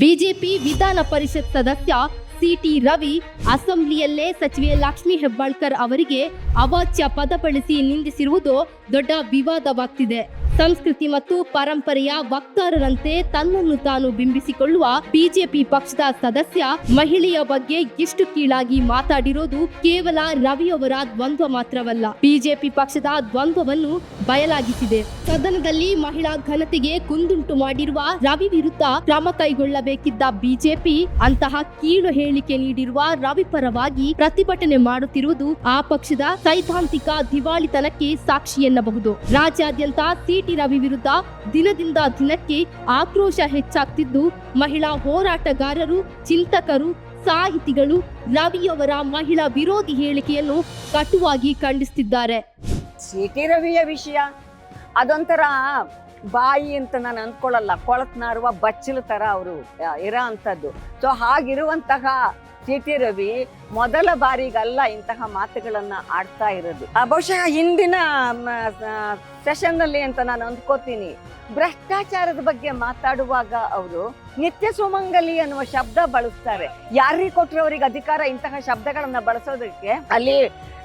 BJP ವಿಧಾನ ಪರಿಷತ್ ಸದಸ್ಯ city Ravi, ಅಸೆಂಬ್ಲಿಯಲ್ಲೇ ಸಚಿವೆ ಲಕ್ಷ್ಮಿ ಹೆಬ್ಬಾಳ್ಕರ್ ಅವರಿಗೆ ಅವಾಚ್ಯ ಪದ ಬಳಸಿ ನಿಂದಿಸಿರುವುದು ದೊಡ್ಡ ವಿವಾದವಾಗ್ತಿದೆ. ಸಂಸ್ಕೃತಿ ಮತ್ತು ಪರಂಪರೆಯ ವಕ್ತಾರರಂತೆ ತನ್ನನ್ನು ತಾನು ಬಿಂಬಿಸಿಕೊಳ್ಳುವ ಬಿಜೆಪಿ ಪಕ್ಷದ ಸದಸ್ಯ ಮಹಿಳೆಯ ಬಗ್ಗೆ ಎಷ್ಟು ಕೀಳಾಗಿ ಮಾತಾಡಿರೋದು ಕೇವಲ ರವಿಯವರ ದ್ವಂದ್ವ ಮಾತ್ರವಲ್ಲ. ಬಿಜೆಪಿ ಪಕ್ಷದ ದ್ವಂದ್ವವನ್ನು ಬಯಲಾಗಿಸಿದೆ. ಸದನದಲ್ಲಿ ಮಹಿಳಾ ಘನತೆಗೆ ಕುಂದುಂಟು ಮಾಡಿರುವ ರವಿ ವಿರುದ್ಧ ಕ್ರಮ ಕೈಗೊಳ್ಳಬೇಕಿದ್ದ ಬಿಜೆಪಿ ಅಂತಹ ಕೀಳು ಹೇಳಿಕೆ ನೀಡಿರುವ ರವಿ ಪರವಾಗಿ ಪ್ರತಿಭಟನೆ ಮಾಡುತ್ತಿರುವುದು ಆ ಪಕ್ಷದ ಸೈದ್ಧಾಂತಿಕ ದಿವಾಳಿತನಕ್ಕೆ ಸಾಕ್ಷಿ ಎನ್ನಬಹುದು. ರಾಜ್ಯಾದ್ಯಂತ ಸಿಟಿ ರವಿ ವಿರುದ್ಧ ದಿನದಿಂದ ದಿನಕ್ಕೆ ಆಕ್ರೋಶ ಹೆಚ್ಚಾಗ್ತಿದ್ದು, ಮಹಿಳಾ ಹೋರಾಟಗಾರರು, ಚಿಂತಕರು, ಸಾಹಿತಿಗಳು ರವಿಯವರ ಮಹಿಳಾ ವಿರೋಧಿ ಹೇಳಿಕೆಯನ್ನು ಕಟುವಾಗಿ ಖಂಡಿಸುತ್ತಿದ್ದಾರೆ. ಸಿಟಿ ರವಿಯ ವಿಷಯ, ಅದೊಂಥರ ಬಾಯಿ ಅಂತ ನಾನು ಅಂದ್ಕೊಳ್ಳಲ್ಲ ಕೊಳತ್ನಾರುವ ಬಚ್ಚಲು ತರ ಅವರು ಇರೋ ಅಂಥದ್ದು. ಸೊ ಹಾಗಿರುವಂತಹ ಸಿಟಿ ರವಿ ಮೊದಲ ಬಾರಿಗಲ್ಲ ಇಂತಹ ಮಾತುಗಳನ್ನ ಆಡ್ತಾ ಇರೋದು. ಬಹುಶಃ ಹಿಂದಿನ ಸೆಷನ್ನಲ್ಲಿ ಅಂತ ನಾನು ಅಂದ್ಕೋತೀನಿ. ಭ್ರಷ್ಟಾಚಾರದ ಬಗ್ಗೆ ಮಾತಾಡುವಾಗ ಅವರು ನಿತ್ಯ ಸುಮಂಗಲಿ ಅನ್ನುವ ಶಬ್ದ ಬಳಸ್ತಾರೆ. ಯಾರಿಗೆ ಕೊಟ್ಟರು ಅವರಿಗೆ ಅಧಿಕಾರ ಇಂತಹ ಶಬ್ದಗಳನ್ನ ಬಳಸೋದಕ್ಕೆ? ಅಲ್ಲಿ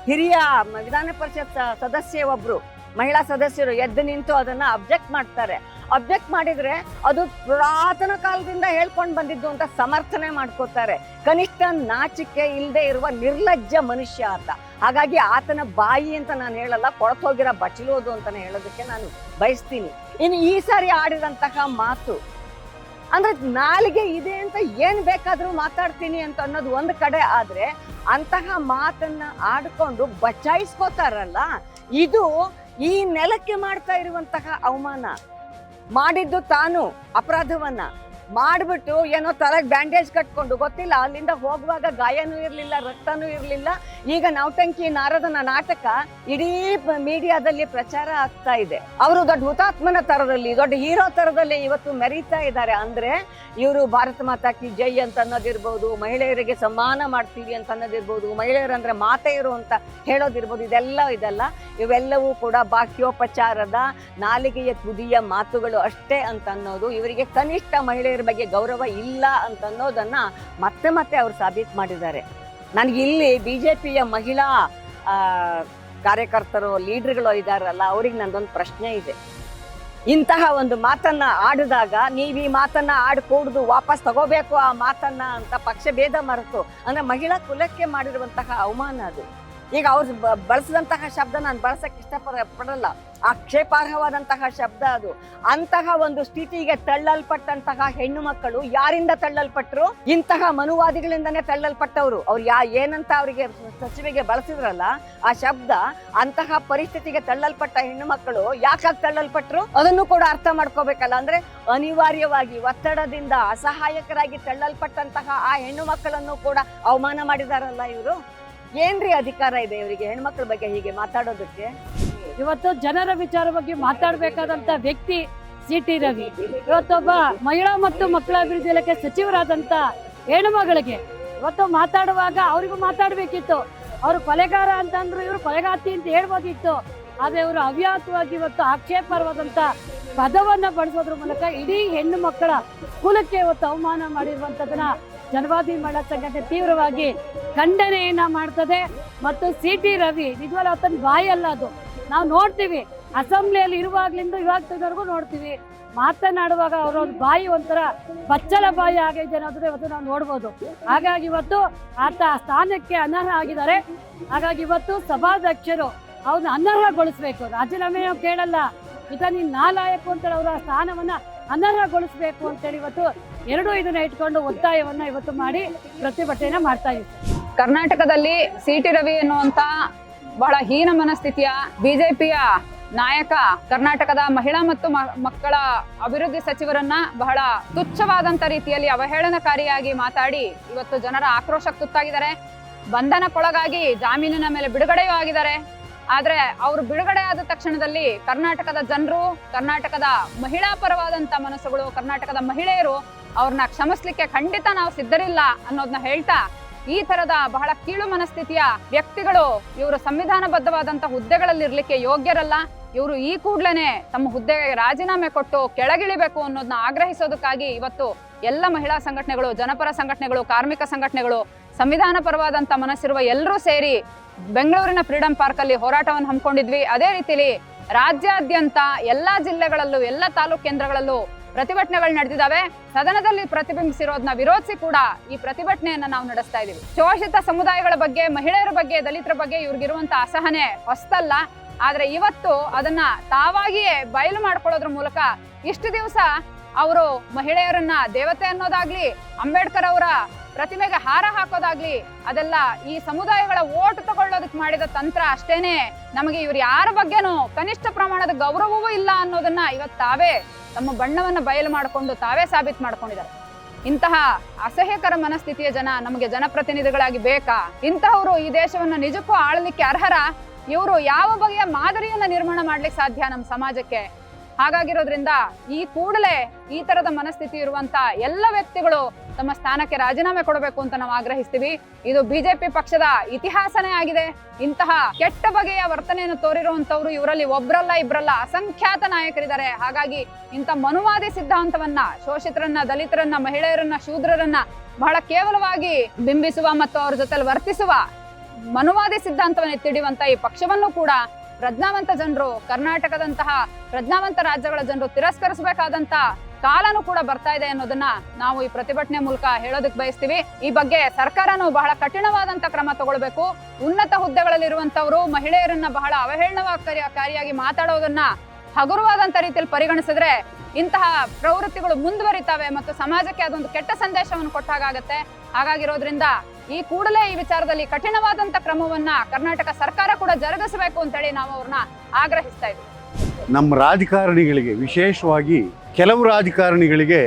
ಹಿರಿಯ ವಿಧಾನ ಪರಿಷತ್ ಸದಸ್ಯ ಒಬ್ರು, ಮಹಿಳಾ ಸದಸ್ಯರು ಎದ್ದು ನಿಂತು ಅದನ್ನ ಅಬ್ಜೆಕ್ಟ್ ಮಾಡ್ತಾರೆ. ಅಬ್ಜೆಕ್ಟ್ ಮಾಡಿದ್ರೆ ಅದು ಪುರಾತನ ಕಾಲದಿಂದ ಹೇಳ್ಕೊಂಡು ಬಂದಿದ್ದು ಅಂತ ಸಮರ್ಥನೆ ಮಾಡ್ಕೋತಾರೆ. ಕನಿಷ್ಠ ನಾಚಿಕೆ ಇಲ್ಲದೆ ಇರುವ ನಿರ್ಲಜ್ಜ ಮನುಷ್ಯ ಅಂತ. ಹಾಗಾಗಿ ಆತನ ಬಾಯಿ ಅಂತ ನಾನು ಹೇಳಲ್ಲ, ಕೊಳತೋಗಿರೋ ಬಚಲೋದು ಅಂತಾನೆ ಹೇಳೋದಕ್ಕೆ ನಾನು ಬಯಸ್ತೀನಿ. ಇನ್ನು ಈ ಸಾರಿ ಆಡಿದಂತಹ ಮಾತು, ಅಂದ್ರೆ ನಾಲಿಗೆ ಇದೆ ಅಂತ ಏನ್ ಬೇಕಾದ್ರೂ ಮಾತಾಡ್ತೀನಿ ಅಂತ ಅನ್ನೋದು ಒಂದು ಕಡೆ ಆದ್ರೆ ಅಂತಹ ಮಾತನ್ನ ಆಡ್ಕೊಂಡು ಬಚಾಯಿಸ್ಕೋತಾರಲ್ಲ ಇದು ಈ ನೆಲಕ್ಕೆ ಮಾಡ್ತಾ ಇರುವಂತಹ ಅವಮಾನ. ಮಾಡಿದ್ದು ತಾನು ಅಪರಾಧವನ್ನ. ಮಾಡ್ಬಿಟ್ಟು ಏನೋ ತಲೆಗೆ ಬ್ಯಾಂಡೇಜ್ ಕಟ್ಕೊಂಡು, ಗೊತ್ತಿಲ್ಲ, ಅಲ್ಲಿಂದ ಹೋಗುವಾಗ ಗಾಯನೂ ಇರಲಿಲ್ಲ, ರಕ್ತನೂ ಇರಲಿಲ್ಲ. ಈಗ ನೌಟಂಕಿ ನಾರದನ ನಾಟಕ ಇಡೀ ಮೀಡಿಯಾದಲ್ಲಿ ಪ್ರಚಾರ ಆಗ್ತಾ ಇದೆ. ಅವರು ದೊಡ್ಡ ಹುತಾತ್ಮನ ತರದಲ್ಲಿ, ದೊಡ್ಡ ಹೀರೋ ತರದಲ್ಲಿ ಇವತ್ತು ಮೆರೀತಾ ಇದ್ದಾರೆ. ಅಂದ್ರೆ ಇವರು ಭಾರತ ಮಾತಾ ಕಿ ಜೈ ಅಂತ ಅನ್ನೋದಿರ್ಬೋದು ಮಹಿಳೆಯರಿಗೆ ಸಮ್ಮಾನ ಮಾಡ್ತೀವಿ ಅಂತ ಅನ್ನೋದಿರ್ಬೋದು ಮಹಿಳೆಯರಂದ್ರೆ ಮಾತೆಯರು ಅಂತ ಹೇಳೋದಿರ್ಬೋದು, ಇದೆಲ್ಲ ಇದೆಲ್ಲ. ಇವೆಲ್ಲವೂ ಕೂಡ ಬಾಕ್ಯೋಪಚಾರದ ನಾಲಿಗೆಯ ತುದಿಯ ಮಾತುಗಳು ಅಷ್ಟೇ ಅಂತ ಅನ್ನೋದು ಇವರಿಗೆ ಕನಿಷ್ಠ ಮಹಿಳೆಯರ ಬಗ್ಗೆ ಗೌರವ ಇಲ್ಲ ಅಂತ ಅನ್ನೋದನ್ನ ಮತ್ತೆ ಮತ್ತೆ ಅವರು ಸಾಬೀತು ಮಾಡಿದ್ದಾರೆ. ನನಗೆ ಇಲ್ಲಿ ಬಿ ಜೆ ಪಿಯ ಮಹಿಳಾ ಕಾರ್ಯಕರ್ತರು, ಲೀಡರ್ಗಳು ಇದ್ದಾರಲ್ಲ ಅವ್ರಿಗೆ ನಂದೊಂದು ಪ್ರಶ್ನೆ ಇದೆ. ಇಂತಹ ಒಂದು ಮಾತನ್ನ ಆಡಿದಾಗ ನೀವು ಈ ಮಾತನ್ನ ಆಡ್ಕೂಡ್ದು ವಾಪಸ್ ತಗೋಬೇಕು ಆ ಮಾತನ್ನ ಅಂತ ಪಕ್ಷ ಭೇದ ಮರೆತು, ಅಂದ್ರೆ ಮಹಿಳಾ ಕುಲಕ್ಕೆ ಮಾಡಿರುವಂತಹ ಅವಮಾನ ಅದು. ಈಗ ಅವ್ರು ಬಳಸಿದಂತಹ ಶಬ್ದ ನಾನು ಬಳಸಕ್ಕೆ ಇಷ್ಟಪಡ, ಪಡಲ್ಲ. ಆಕ್ಷೇಪಾರ್ಹವಾದಂತಹ ಶಬ್ದ ಅದು. ಅಂತಹ ಒಂದು ಸ್ಥಿತಿಗೆ ತಳ್ಳಲ್ಪಟ್ಟಂತಹ ಹೆಣ್ಣು ಮಕ್ಕಳು ಯಾರಿಂದ ತಳ್ಳಲ್ಪಟ್ರು? ಇಂತಹ ಮನುವಾದಿಗಳಿಂದನೇ ತಳ್ಳಲ್ಪಟ್ಟವರು. ಅವ್ರು ಯಾ, ಏನಂತ ಅವರಿಗೆ ಸಚಿವೆಗೆ ಬಳಸಿದ್ರಲ್ಲ, ಆ ಶಬ್ದ ಅಂತಹ ಪರಿಸ್ಥಿತಿಗೆ ತಳ್ಳಲ್ಪಟ್ಟ ಹೆಣ್ಣು ಮಕ್ಕಳು ಯಾಕಾಗಿ ತಳ್ಳಲ್ಪಟ್ರು? ಅದನ್ನು ಕೂಡ ಅರ್ಥ ಮಾಡ್ಕೋಬೇಕಲ್ಲ. ಅಂದ್ರೆ ಅನಿವಾರ್ಯವಾಗಿ ಒತ್ತಡದಿಂದ ಅಸಹಾಯಕರಾಗಿ ತಳ್ಳಲ್ಪಟ್ಟಂತಹ ಆ ಹೆಣ್ಣು ಮಕ್ಕಳನ್ನು ಕೂಡ ಅವಮಾನ ಮಾಡಿದಾರಲ್ಲ ಇವರು? ಏನ್ರಿ ಅಧಿಕಾರ ಇದೆ ಇವರಿಗೆ? ಹೆಣ್ಮಕ್ಳ ಬಗ್ಗೆ ಹೀಗೆ ಮಾತಾಡೋದಕ್ಕೆ? ಇವತ್ತು ಜನರ ವಿಚಾರ ಬಗ್ಗೆ ಮಾತಾಡಬೇಕಾದಂತ ವ್ಯಕ್ತಿ ಸಿ ಟಿ ರವಿ. ಇವತ್ತೊಬ್ಬ ಮಹಿಳಾ ಮತ್ತು ಮಕ್ಕಳ ಅಭಿವೃದ್ಧಿ ಇಲಾಖೆ ಸಚಿವರಾದಂತ ಹೆಣ್ಮಗಳಿಗೆ ಇವತ್ತು ಮಾತಾಡುವಾಗ ಅವ್ರಿಗೂ ಮಾತಾಡಬೇಕಿತ್ತು. ಅವರು ಕೊಲೆಗಾರ ಅಂತಂದ್ರು ಇವರು ಕೊಲೆಗಾತಿ ಅಂತ ಹೇಳ್ಬೋದಿತ್ತು. ಆದ್ರೆ ಇವರು ಅವ್ಯಾತವಾಗಿ ಇವತ್ತು ಆಕ್ಷೇಪರವಾದಂತ ಪದವನ್ನ ಬಳಸೋದ್ರ ಮೂಲಕ ಇಡೀ ಹೆಣ್ಣು ಮಕ್ಕಳ ಕುಲಕ್ಕೆ ಇವತ್ತು ಅವಮಾನ ಮಾಡಿರುವಂತದನ್ನ ಜನವಾದಿ ಮಹಿಳಾ ಸಂಘಟನೆ ತೀವ್ರವಾಗಿ ಖಂಡನೆಯನ್ನ ಮಾಡ್ತದೆ. ಮತ್ತು ಸಿ ಟಿ ರವಿ, ನಿಜವಾಗ್ಲೂ ಬಾಯಿ ಅಲ್ಲ ಅದು. ನಾವು ನೋಡ್ತೀವಿ, ಅಸೆಂಬ್ಲಿಯಲ್ಲಿ ಇರುವಾಗ್ಲಿಂದ ಇವಾಗ ತೆಗೆದವರೆಗೂ ನೋಡ್ತೀವಿ. ಮಾತನಾಡುವಾಗ ಅವರ ಒಂದು ಬಾಯಿ ಒಂಥರ ಬಚ್ಚಲ ಬಾಯಿ ಆಗೈತೆ ಅನ್ನೋದನ್ನ ಇವತ್ತು ನಾವು ನೋಡ್ಬೋದು. ಹಾಗಾಗಿ ಇವತ್ತು ಆತ ಸ್ಥಾನಕ್ಕೆ ಅನರ್ಹ ಆಗಿದ್ದಾರೆ. ಹಾಗಾಗಿ ಇವತ್ತು ಸಭಾಧ್ಯಕ್ಷರು ಅವ್ರನ್ನ ಅನರ್ಹಗೊಳಿಸ್ಬೇಕು. ರಾಜೀನಾಮೆ ಕೇಳಲ್ಲ. ಈಗ ನೀನು ನಾಲಾಯಕು ಅಂತೇಳಿ ಅವರ ಸ್ಥಾನವನ್ನ ಅನರ್ಹಗೊಳಿಸ್ಬೇಕು ಅಂತೇಳಿ ಇವತ್ತು ಎರಡೂ ಇದನ್ನ ಇಟ್ಕೊಂಡು ಒತ್ತಾಯವನ್ನ ಇವತ್ತು ಮಾಡಿ ಪ್ರತಿಭಟನೆ ಮಾಡ್ತಾ ಇದ್ದೀವಿ ಕರ್ನಾಟಕದಲ್ಲಿ ಸಿಟಿ ರವಿ ಎನ್ನುವಂತ ಬಹಳ ಹೀನ ಮನಸ್ಥಿತಿಯ ಬಿಜೆಪಿಯ ನಾಯಕ, ಕರ್ನಾಟಕದ ಮಹಿಳಾ ಮತ್ತು ಮಕ್ಕಳ ಅಭಿವೃದ್ಧಿ ಸಚಿವರನ್ನ ಬಹಳ ತುಚ್ಛವಾದಂತ ರೀತಿಯಲ್ಲಿ ಅವಹೇಳನಕಾರಿಯಾಗಿ ಮಾತಾಡಿ ಇವತ್ತು ಜನರ ಆಕ್ರೋಶಕ್ಕೆ ತುತ್ತಾಗಿದ್ದಾರೆ. ಬಂಧನಕ್ಕೊಳಗಾಗಿ ಜಾಮೀನಿನ ಮೇಲೆ ಬಿಡುಗಡೆಯೂ ಆಗಿದ್ದಾರೆ. ಆದ್ರೆ ಅವರು ಬಿಡುಗಡೆ ಆದ ತಕ್ಷಣದಲ್ಲಿ ಕರ್ನಾಟಕದ ಜನರು, ಕರ್ನಾಟಕದ ಮಹಿಳಾ ಪರವಾದಂತ ಮನಸ್ಸುಗಳು, ಕರ್ನಾಟಕದ ಮಹಿಳೆಯರು ಅವ್ರನ್ನ ಕ್ಷಮಿಸ್ಲಿಕ್ಕೆ ಖಂಡಿತ ನಾವು ಸಿದ್ಧರಿಲ್ಲ ಅನ್ನೋದನ್ನ ಹೇಳ್ತಾ ಈ ತರದ ಬಹಳ ಕೀಳು ಮನಸ್ಥಿತಿಯ ವ್ಯಕ್ತಿಗಳು ಇವರು ಸಂವಿಧಾನಬದ್ಧವಾದಂತ ಹುದ್ದೆಗಳಲ್ಲಿ ಇರ್ಲಿಕ್ಕೆ ಯೋಗ್ಯರಲ್ಲ. ಇವರು ಈ ಕೂಡ್ಲೇನೆ ತಮ್ಮ ಹುದ್ದೆಗೆ ರಾಜೀನಾಮೆ ಕೊಟ್ಟು ಕೆಳಗಿಳಿಬೇಕು ಅನ್ನೋದನ್ನ ಆಗ್ರಹಿಸೋದಕ್ಕಾಗಿ ಇವತ್ತು ಎಲ್ಲ ಮಹಿಳಾ ಸಂಘಟನೆಗಳು, ಜನಪರ ಸಂಘಟನೆಗಳು, ಕಾರ್ಮಿಕ ಸಂಘಟನೆಗಳು ಸಂವಿಧಾನ ಪರವಾದಂತ ಮನಸ್ಸಿರುವ ಎಲ್ಲರೂ ಸೇರಿ ಬೆಂಗಳೂರಿನ ಫ್ರೀಡಂ ಪಾರ್ಕ್ ಅಲ್ಲಿ ಹೋರಾಟವನ್ನು ಹಮ್ಮಿಕೊಂಡಿದ್ವಿ. ಅದೇ ರೀತಿಲಿ ರಾಜ್ಯಾದ್ಯಂತ ಎಲ್ಲಾ ಜಿಲ್ಲೆಗಳಲ್ಲೂ, ಎಲ್ಲ ತಾಲೂಕು ಕೇಂದ್ರಗಳಲ್ಲೂ ಪ್ರತಿಭಟನೆಗಳು ನಡೆದಿದ್ದಾವೆ. ಸದನದಲ್ಲಿ ಪ್ರತಿಬಿಂಬಿಸಿರೋದನ್ನ ವಿರೋಧಿಸಿ ಕೂಡ ಈ ಪ್ರತಿಭಟನೆಯನ್ನ ನಾವು ನಡೆಸ್ತಾ ಇದ್ದೀವಿ. ಶೋಷಿತ ಸಮುದಾಯಗಳ ಬಗ್ಗೆ, ಮಹಿಳೆಯರ ಬಗ್ಗೆ, ದಲಿತರ ಬಗ್ಗೆ ಇವ್ರಿಗಿರುವಂತ ಅಸಹನೆ ಹೊಸ್ತಲ್ಲ. ಆದ್ರೆ ಇವತ್ತು ಅದನ್ನ ತಾವಾಗಿಯೇ ಬಯಲು ಮಾಡ್ಕೊಳ್ಳೋದ್ರ ಮೂಲಕ ಇಷ್ಟು ದಿವಸ ಅವರು ಮಹಿಳೆಯರನ್ನ ದೇವತೆ ಅನ್ನೋದಾಗ್ಲಿ ಅಂಬೇಡ್ಕರ್ ಅವರ ಪ್ರತಿಮೆಗೆ ಹಾರ ಹಾಕೋದಾಗ್ಲಿ ಅದೆಲ್ಲ ಈ ಸಮುದಾಯಗಳ ಓಟ್ ತಗೊಳ್ಳೋದಕ್ಕೆ ಮಾಡಿದ ತಂತ್ರ ಅಷ್ಟೇನೆ. ನಮಗೆ ಇವ್ರು ಯಾರ ಬಗ್ಗೆನೂ ಕನಿಷ್ಠ ಪ್ರಮಾಣದ ಗೌರವವೂ ಇಲ್ಲ ಅನ್ನೋದನ್ನ ಇವತ್ತು ತಾವೇ ತಮ್ಮ ಬಣ್ಣವನ್ನ ಬಯಲು ಮಾಡಿಕೊಂಡು ತಾವೇ ಸಾಬೀತು ಮಾಡ್ಕೊಂಡಿದ್ದಾರೆ. ಇಂತಹ ಅಸಹ್ಯಕರ ಮನಸ್ಥಿತಿಯ ಜನ ನಮಗೆ ಜನಪ್ರತಿನಿಧಿಗಳಾಗಿ ಬೇಕಾ? ಇಂತಹವರು ಈ ದೇಶವನ್ನು ನಿಜಕ್ಕೂ ಆಳಲಿಕ್ಕೆ ಅರ್ಹರ? ಇವರು ಯಾವ ಬಗೆಯ ಮಾದರಿಯನ್ನ ನಿರ್ಮಾಣ ಮಾಡ್ಲಿಕ್ಕೆ ಸಾಧ್ಯ ನಮ್ಮ ಸಮಾಜಕ್ಕೆ? ಹಾಗಾಗಿರೋದ್ರಿಂದ ಈ ಕೂಡಲೇ ಈ ತರದ ಮನಸ್ಥಿತಿ ಇರುವಂತ ಎಲ್ಲ ವ್ಯಕ್ತಿಗಳು ತಮ್ಮ ಸ್ಥಾನಕ್ಕೆ ರಾಜೀನಾಮೆ ಕೊಡಬೇಕು ಅಂತ ನಾವು ಆಗ್ರಹಿಸ್ತೀವಿ. ಇದು ಬಿಜೆಪಿ ಪಕ್ಷದ ಇತಿಹಾಸನೇ ಆಗಿದೆ. ಇಂತಹ ಕೆಟ್ಟ ಬಗೆಯ ವರ್ತನೆಯನ್ನು ತೋರಿರುವಂತವ್ರು ಇವರಲ್ಲಿ ಒಬ್ರಲ್ಲ, ಇಬ್ರಲ್ಲ ಅಸಂಖ್ಯಾತ ನಾಯಕರಿದ್ದಾರೆ. ಹಾಗಾಗಿ ಇಂಥ ಮನುವಾದಿ ಸಿದ್ಧಾಂತವನ್ನ, ಶೋಷಿತರನ್ನ, ದಲಿತರನ್ನ, ಮಹಿಳೆಯರನ್ನ, ಶೂದ್ರರನ್ನ ಬಹಳ ಕೇವಲವಾಗಿ ಬಿಂಬಿಸುವ ಮತ್ತು ಅವ್ರ ಜೊತೆಲಿ ವರ್ತಿಸುವ ಮನುವಾದಿ ಸಿದ್ಧಾಂತವನ್ನು ಎತ್ತಿಡಿಯುವಂತ ಈ ಪಕ್ಷವನ್ನು ಕೂಡ ಪ್ರಜ್ಞಾವಂತ ಜನರು, ಕರ್ನಾಟಕದಂತಹ ಪ್ರಜ್ಞಾವಂತ ರಾಜ್ಯಗಳ ಜನರು ತಿರಸ್ಕರಿಸಬೇಕಾದಂತ ಕಾಲನು ಕೂಡ ಬರ್ತಾ ಇದೆ ಅನ್ನೋದನ್ನ ನಾವು ಈ ಪ್ರತಿಭಟನೆ ಮೂಲಕ ಹೇಳೋದಕ್ಕೆ ಬಯಸ್ತೀವಿ. ಈ ಬಗ್ಗೆ ಸರ್ಕಾರನು ಬಹಳ ಕಠಿಣವಾದಂತ ಕ್ರಮ ತಗೊಳ್ಬೇಕು. ಉನ್ನತ ಹುದ್ದೆಗಳಲ್ಲಿ ಇರುವಂತವರು ಮಹಿಳೆಯರನ್ನ ಬಹಳ ಅವಹೇಳನಕಾರಿಯಾಗಿ ಮಾತಾಡೋದನ್ನ ಹಗುರವಾದಂತ ರೀತಿಯಲ್ಲಿ ಪರಿಗಣಿಸಿದ್ರೆ ಇಂತಹ ಪ್ರವೃತ್ತಿಗಳು ಮುಂದುವರಿತಾವೆ ಮತ್ತು ಸಮಾಜಕ್ಕೆ ಅದೊಂದು ಕೆಟ್ಟ ಸಂದೇಶವನ್ನು ಕೊಟ್ಟಾಗತ್ತೆ ಹಾಗಾಗಿರೋದ್ರಿಂದ ಈ ಕೂಡಲೇ ಈ ವಿಚಾರದಲ್ಲಿ ಕಠಿಣವಾದಂತ ಕ್ರಮವನ್ನ ಕರ್ನಾಟಕ ಸರ್ಕಾರ ಕೂಡ ಜರುಗಿಸಬೇಕು ಅಂತೇಳಿ ನಾವು ಅವ್ರನ್ನ ಆಗ್ರಹಿಸ್ತಾ ನಮ್ಮ ರಾಜಕಾರಣಿಗಳಿಗೆ, ವಿಶೇಷವಾಗಿ ಕೆಲವು ರಾಜಕಾರಣಿಗಳಿಗೆ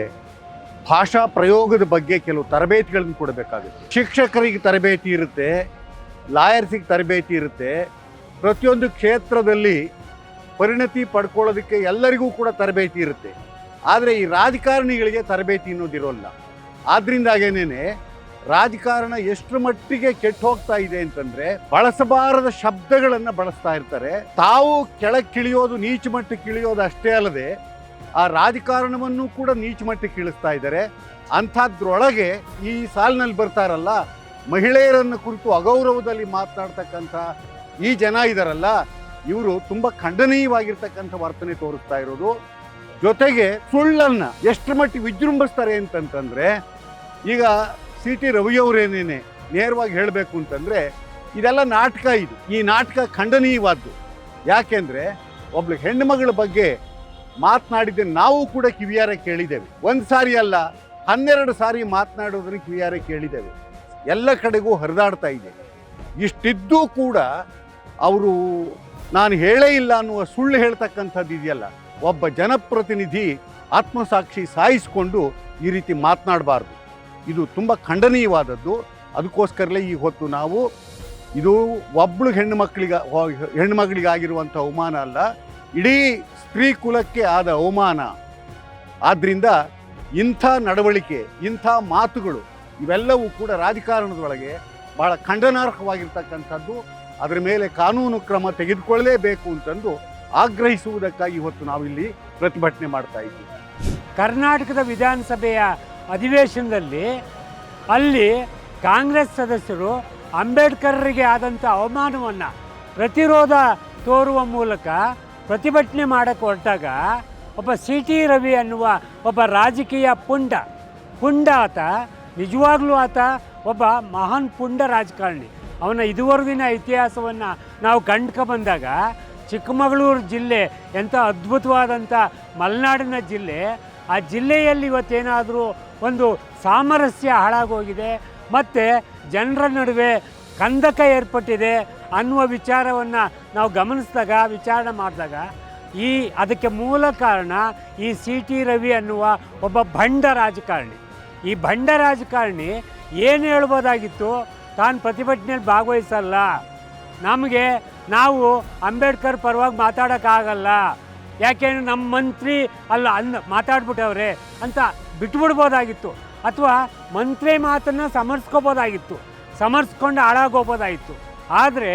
ಭಾಷಾ ಪ್ರಯೋಗದ ಬಗ್ಗೆ ಕೆಲವು ತರಬೇತಿಗಳನ್ನು ಕೊಡಬೇಕಾಗುತ್ತೆ. ಶಿಕ್ಷಕರಿಗೆ ತರಬೇತಿ ಇರುತ್ತೆ ಲಾಯರ್ಸಿಗೆ ತರಬೇತಿ ಇರುತ್ತೆ, ಪ್ರತಿಯೊಂದು ಕ್ಷೇತ್ರದಲ್ಲಿ ಪರಿಣತಿ ಪಡ್ಕೊಳ್ಳೋದಕ್ಕೆ ಎಲ್ಲರಿಗೂ ಕೂಡ ತರಬೇತಿ ಇರುತ್ತೆ. ಆದರೆ ಈ ರಾಜಕಾರಣಿಗಳಿಗೆ ತರಬೇತಿ ಅನ್ನೋದಿರೋಲ್ಲ. ಆದ್ರಿಂದಾಗೇನೇನೆ ರಾಜಕಾರಣ ಎಷ್ಟು ಮಟ್ಟಿಗೆ ಕೆಟ್ಟ ಹೋಗ್ತಾ ಇದೆ ಅಂತಂದ್ರೆ ಬಳಸಬಾರದ ಶಬ್ದಗಳನ್ನು ಬಳಸ್ತಾ ಇರ್ತಾರೆ. ತಾವು ಕೆಳಕ್ಕಿಳಿಯೋದು ನೀಚ ಮಟ್ಟಕ್ಕೆ ಇಳಿಯೋದು ಅಷ್ಟೇ ಅಲ್ಲದೆ ಆ ರಾಜಕಾರಣವನ್ನು ಕೂಡ ನೀಚ ಮಟ್ಟಕ್ಕೆ ಇಳಿಸ್ತಾ ಇದ್ದಾರೆ. ಅಂಥದ್ರೊಳಗೆ ಈ ಸಾಲಿನಲ್ಲಿ ಬರ್ತಾರಲ್ಲ, ಮಹಿಳೆಯರನ್ನ ಕುರಿತು ಅಗೌರವದಲ್ಲಿ ಮಾತನಾಡ್ತಕ್ಕಂಥ ಈ ಜನ ಇದಾರಲ್ಲ, ಇವರು ತುಂಬಾ ಖಂಡನೀಯವಾಗಿರ್ತಕ್ಕಂಥ ವರ್ತನೆ ತೋರಿಸ್ತಾ ಇರೋದು. ಜೊತೆಗೆ ಸುಳ್ಳನ್ನ ಎಷ್ಟು ಮಟ್ಟಿಗೆ ವಿಜೃಂಭಿಸ್ತಾರೆ ಅಂತಂತಂದರೆ, ಈಗ ಸಿ ಟಿ ರವಿಯವರೇನೇನೆ ನೇರವಾಗಿ ಹೇಳಬೇಕು ಅಂತಂದರೆ ಇದೆಲ್ಲ ನಾಟಕ ಇದು. ಈ ನಾಟಕ ಖಂಡನೀಯವಾದ್ದು. ಯಾಕೆಂದರೆ ಒಬ್ಳು ಹೆಣ್ಣುಮಗಳ ಬಗ್ಗೆ ಮಾತನಾಡಿದ್ದೆ ನಾವು ಕೂಡ ಕಿವಿಯಾರೆ ಕೇಳಿದ್ದೇವೆ. ಒಂದು ಸಾರಿ ಅಲ್ಲ, ಹನ್ನೆರಡು ಸಾರಿ ಮಾತನಾಡೋದನ್ನು ಕಿವಿಯಾರೆ ಕೇಳಿದ್ದೇವೆ. ಎಲ್ಲ ಕಡೆಗೂ ಹರಿದಾಡ್ತಾ ಇದೆ. ಇಷ್ಟಿದ್ದೂ ಕೂಡ ಅವರು ನಾನು ಹೇಳೇ ಇಲ್ಲ ಅನ್ನುವ ಸುಳ್ಳು ಹೇಳ್ತಕ್ಕಂಥದ್ದು ಇದೆಯಲ್ಲ. ಒಬ್ಬ ಜನಪ್ರತಿನಿಧಿ ಆತ್ಮಸಾಕ್ಷಿ ಸಾಯಿಸಿಕೊಂಡು ಈ ರೀತಿ ಮಾತನಾಡಬಾರ್ದು. ಇದು ತುಂಬ ಖಂಡನೀಯವಾದದ್ದು. ಅದಕ್ಕೋಸ್ಕರಲೇ ಈ ಹೊತ್ತು ನಾವು ಇದು ಒಬ್ಬಳು ಹೆಣ್ಣು ಮಕ್ಕಳಿಗ ಹೆಣ್ಣು ಮಗಳಿಗಾಗಿರುವಂಥ ಅವಮಾನ ಅಲ್ಲ, ಇಡೀ ಸ್ತ್ರೀ ಕುಲಕ್ಕೆ ಆದ ಅವಮಾನ. ಆದ್ದರಿಂದ ಇಂಥ ನಡವಳಿಕೆ, ಇಂಥ ಮಾತುಗಳು ಇವೆಲ್ಲವೂ ಕೂಡ ರಾಜಕಾರಣದೊಳಗೆ ಬಹಳ ಖಂಡನಾರ್ಹವಾಗಿರ್ತಕ್ಕಂಥದ್ದು. ಅದರ ಮೇಲೆ ಕಾನೂನು ಕ್ರಮ ತೆಗೆದುಕೊಳ್ಳಲೇಬೇಕು ಅಂತಂದು ಆಗ್ರಹಿಸುವುದಕ್ಕಾಗಿ ಇವತ್ತು ನಾವಿಲ್ಲಿ ಪ್ರತಿಭಟನೆ ಮಾಡ್ತಾ ಇದ್ದೀವಿ. ಕರ್ನಾಟಕದ ವಿಧಾನಸಭೆಯ ಅಧಿವೇಶನದಲ್ಲಿ ಅಲ್ಲಿ ಕಾಂಗ್ರೆಸ್ ಸದಸ್ಯರು ಅಂಬೇಡ್ಕರ್ರಿಗೆ ಆದಂಥ ಅವಮಾನವನ್ನು ಪ್ರತಿರೋಧ ತೋರುವ ಮೂಲಕ ಪ್ರತಿಭಟನೆ ಮಾಡಕ್ಕೆ ಹೊರಟಾಗ ಒಬ್ಬ ಸಿ ಟಿ ರವಿ ಅನ್ನುವ ಒಬ್ಬ ರಾಜಕೀಯ ಪುಂಡ ಪುಂಡ ಆತ, ನಿಜವಾಗ್ಲೂ ಆತ ಒಬ್ಬ ಮಹಾನ್ ಪುಂಡ ರಾಜಕಾರಣಿ. ಅವನ ಇದುವರೆಗಿನ ಇತಿಹಾಸವನ್ನು ನಾವು ಕಂಡ್ಕೊ ಬಂದಾಗ ಚಿಕ್ಕಮಗಳೂರು ಜಿಲ್ಲೆ ಎಂಥ ಅದ್ಭುತವಾದಂಥ ಮಲೆನಾಡಿನ ಜಿಲ್ಲೆ, ಆ ಜಿಲ್ಲೆಯಲ್ಲಿ ಇವತ್ತೇನಾದರೂ ಒಂದು ಸಾಮರಸ್ಯ ಹಾಳಾಗೋಗಿದೆ. ಮತ್ತು ಜನರ ನಡುವೆ ಕಂದಕ ಏರ್ಪಟ್ಟಿದೆ ಅನ್ನುವ ವಿಚಾರವನ್ನು ನಾವು ಗಮನಿಸಿದಾಗ, ವಿಚಾರಣೆ ಮಾಡಿದಾಗ, ಈ ಅದಕ್ಕೆ ಮೂಲ ಕಾರಣ ಈ ಸಿ ಟಿ ರವಿ ಅನ್ನುವ ಒಬ್ಬ ಭಂಡ ರಾಜಕಾರಣಿ. ಈ ಭಂಡ ರಾಜಕಾರಣಿ ಏನು ಹೇಳ್ಬೋದಾಗಿತ್ತು? ತಾನು ಪ್ರತಿಭಟನೆಯಲ್ಲಿ ಭಾಗವಹಿಸಲ್ಲ. ನಮಗೆ ನಾವು ಅಂಬೇಡ್ಕರ್ ಪರವಾಗಿ ಮಾತಾಡೋಕ್ಕಾಗಲ್ಲ. ಯಾಕೆಂದರೆ ನಮ್ಮ ಮಂತ್ರಿ ಅಲ್ಲ, ಅನ್ನ ಮಾತಾಡ್ಬಿಟ್ಟವ್ರೆ ಅಂತ ಬಿಟ್ಬಿಡ್ಬೋದಾಗಿತ್ತು ಅಥವಾ ಮಂತ್ರಿ ಮಾತನ್ನು ಸಮರ್ಸ್ಕೋಬೋದಾಗಿತ್ತು, ಸಮರ್ಸ್ಕೊಂಡು ಹಾಳಾಗೋಗ್ಬೋದಾಗಿತ್ತು ಆದರೆ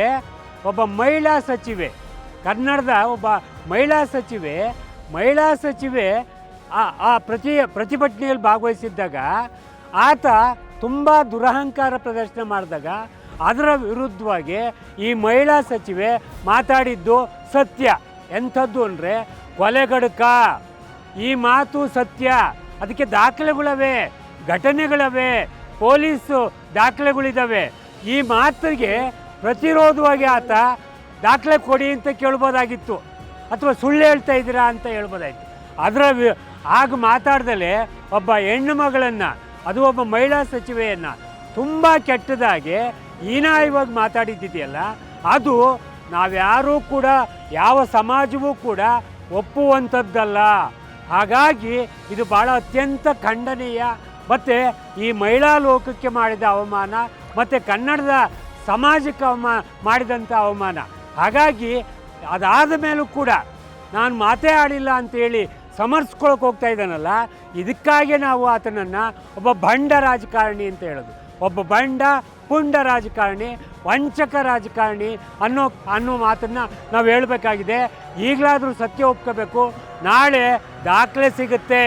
ಒಬ್ಬ ಮಹಿಳಾ ಸಚಿವೆ, ಕನ್ನಡದ ಒಬ್ಬ ಮಹಿಳಾ ಸಚಿವೆ ಮಹಿಳಾ ಸಚಿವೆ ಆ ಆ ಪ್ರತಿ, ಪ್ರತಿಭಟನೆಯಲ್ಲಿ ಭಾಗವಹಿಸಿದ್ದಾಗ ಆತ ತುಂಬ ದುರಹಂಕಾರ ಪ್ರದರ್ಶನ ಮಾಡಿದಾಗ ಅದರ ವಿರುದ್ಧವಾಗಿ ಈ ಮಹಿಳಾ ಸಚಿವೆ ಮಾತಾಡಿದ್ದು ಸತ್ಯ. ಎಂಥದ್ದು ಅಂದರೆ, ಕೊಲೆಗಡುಕ, ಈ ಮಾತು ಸತ್ಯ. ಅದಕ್ಕೆ ದಾಖಲೆಗಳವೆ, ಘಟನೆಗಳವೆ, ಪೊಲೀಸು ದಾಖಲೆಗಳಿದ್ದಾವೆ ಈ ಮಾತಿಗೆ ಪ್ರತಿರೋಧವಾಗಿ ಆತ ದಾಖಲೆ ಕೊಡಿ ಅಂತ ಕೇಳ್ಬೋದಾಗಿತ್ತು. ಅಥವಾ ಸುಳ್ಳು ಹೇಳ್ತಾ ಇದ್ದೀರಾ ಅಂತ ಹೇಳ್ಬೋದಾಗಿತ್ತು ಅದರ ಆಗ ಮಾತಾಡ್ದಲೇ ಒಬ್ಬ ಹೆಣ್ಣು ಮಗಳನ್ನು, ಅದು ಒಬ್ಬ ಮಹಿಳಾ ಸಚಿವೆಯನ್ನು ತುಂಬ ಕೆಟ್ಟದಾಗಿ ಇವಾಗ ಮಾತಾಡಿದ್ದಿದೆಯಲ್ಲ, ಅದು ನಾವ್ಯಾರೂ ಕೂಡ, ಯಾವ ಸಮಾಜವೂ ಕೂಡ ಒಪ್ಪುವಂಥದ್ದಲ್ಲ. ಹಾಗಾಗಿ ಇದು ಭಾಳ ಅತ್ಯಂತ ಖಂಡನೀಯ. ಮತ್ತು ಈ ಮಹಿಳಾ ಲೋಕಕ್ಕೆ ಮಾಡಿದ ಅವಮಾನ, ಮತ್ತು ಕನ್ನಡದ ಸಮಾಜಕ್ಕೆ ಅವಮಾ ಮಾಡಿದಂಥ ಅವಮಾನ. ಹಾಗಾಗಿ ಅದಾದ ಮೇಲೂ ಕೂಡ ನಾನು ಮಾತೇ ಆಡಿಲ್ಲ ಅಂತೇಳಿ ಸಮರ್ಸ್ಕೊಳಕ್ಕೆ ಹೋಗ್ತಾ ಇದ್ದಾನಲ್ಲ, ಇದಕ್ಕಾಗಿ ನಾವು ಆತನನ್ನು ಒಬ್ಬ ಭಂಡ ರಾಜಕಾರಣಿ ಅಂತ ಹೇಳೋದು. ಒಬ್ಬ ಬಂಡ, ಪುಂಡ ರಾಜಕಾರಣಿ, ವಂಚಕ ರಾಜಕಾರಣಿ ಅನ್ನೋ ಅನ್ನೋ ಮಾತನ್ನು ನಾವು ಹೇಳಬೇಕಾಗಿದೆ. ಈಗಲಾದರೂ ಸತ್ಯ ಒಪ್ಕೋಬೇಕು. ನಾಳೆ ದಾಖಲೆ ಸಿಗುತ್ತೆ.